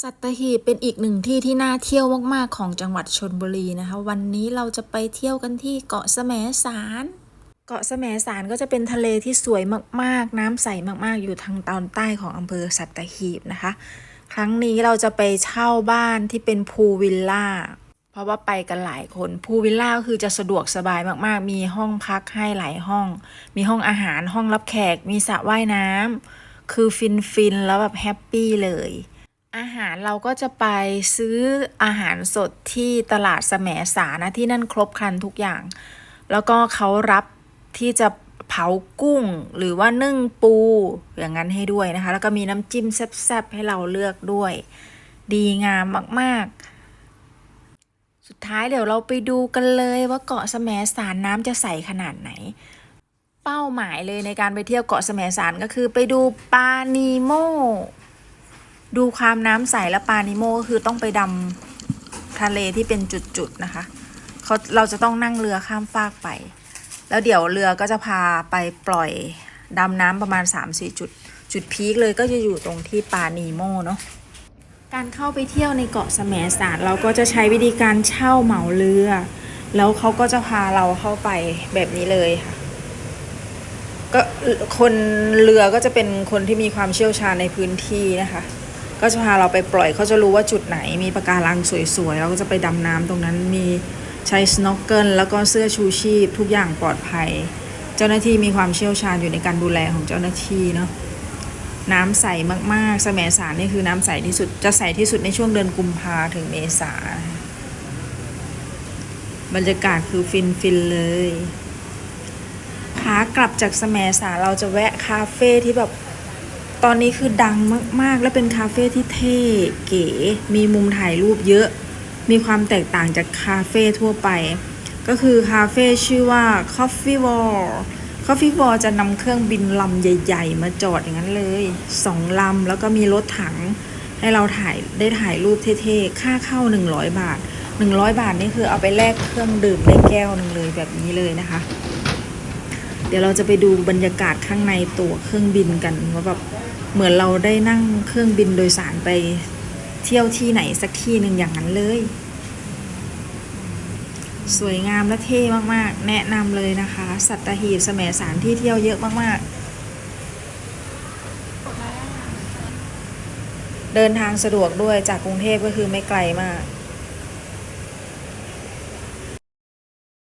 สัตหีบเป็นอีกหนึ่งที่ที่น่าเที่ยวมาก ๆ ของจังหวัดชนบุรีนะคะ วันนี้เราจะไปเที่ยวกันที่เกาะแสมสาร เกาะแสมสารก็จะเป็นทะเลที่สวยมาก ๆ น้ำใสมาก ๆ อยู่ทางตอนใต้ของอำเภอสัตหีบนะคะ ครั้งนี้เราจะไปเช่าบ้านที่เป็นพูลวิลล่า เพราะว่าไปกันหลายคนพูลวิลล่าก็คือจะสะดวกสบายมาก ๆ มีห้องพักให้หลายห้อง มีห้องอาหารห้องรับแขก มีสระว่ายน้ำคือฟินฟินๆแล้วแบบแฮปปี้เลย อาหารเราก็จะไปซื้ออาหารสดที่ตลาดแสมสารนะที่นั่นครบครันทุกอย่าง แล้วก็เขารับที่จะเผากุ้งหรือว่านึ่งปูอย่างนั้นให้ด้วยนะคะ แล้วก็มีน้ำจิ้มแซ่บๆให้เราเลือกด้วย ดีงามมากๆ สุดท้ายเดี๋ยวเราไปดูกันเลยว่าเกาะแสมสารน้ำจะใสขนาดไหน เป้าหมายเลยในการไปเที่ยวเกาะแสมสารก็คือไปดูปลานีโม ดูความน้ำใสและปลานิโมก็คือต้องไปดำทะเลที่เป็นจุดๆนะคะเขาเราจะต้องนั่งเรือข้ามฟากไป แล้วเดี๋ยวเรือก็จะพาไปปล่อยดำน้ำประมาณ 3-4 จุด จุดพีคเลยก็จะอยู่ตรงที่ปานีโมเนาะการเข้าไปเที่ยวในเกาะแสมสารเราก็จะใช้วิธีการเช่าเหมาเรือ แล้วเขาก็จะพาเราเข้าไปแบบนี้เลยค่ะก็คนเรือก็จะเป็นคนที่มีความเชี่ยวชาญในพื้นที่นะคะ ก็จะพาเราไปปล่อยเขาจะรู้ว่าจุดไหนมีปะการังสวยๆเราก็จะไปดำน้ำตรงนั้นมีใช้สโนว์เกิลแล้วก็เสื้อชูชีพ ทุกอย่างปลอดภัย เจ้าหน้าที่มีความเชี่ยวชาญอยู่ในการดูแลของเจ้าหน้าที่เนาะน้ำใสมากๆ แสมสารนี่คือน้ำใสที่สุด จะใสที่สุดในช่วงเดือนกุมภาถึงเมษา บรรยากาศคือฟินฟินเลย ขากลับจากแสมสารเราจะแวะคาเฟ่ที่แบบ ตอนนี้คือดังมาก ๆ และเป็นคาเฟ่ที่เท่เก๋ มีมุมถ่ายรูปเยอะ มีความแตกต่างจากคาเฟ่ทั่วไป ก็คือคาเฟ่ชื่อว่า Coffee Wall Coffee Wall จะนำเครื่องบินลำใหญ่ ๆ มาจอดอย่างนั้นเลยสองลำแล้วก็มีรถถัง ให้เราถ่ายได้ถ่ายรูปเท่ๆ ค่าเข้า 100 บาท 100 บาทนี่คือเอาไปแลกเครื่องดื่มได้แก้วหนึ่งเลยแบบนี้เลยนะคะ เดี๋ยวเราจะไปดูบรรยากาศข้างในตัวเครื่องบินกันว่าแบบ เหมือนเราได้นั่งเครื่องบินโดยสารไปเที่ยวที่ไหนสักที่หนึ่งอย่างนั้นเลย สวยงามและเท่มากๆ แนะนำเลยนะคะ สัตหีบแสมสารที่เที่ยวเยอะมากๆ เดินทางสะดวกด้วยจากกรุงเทพก็คือไม่ไกลมาก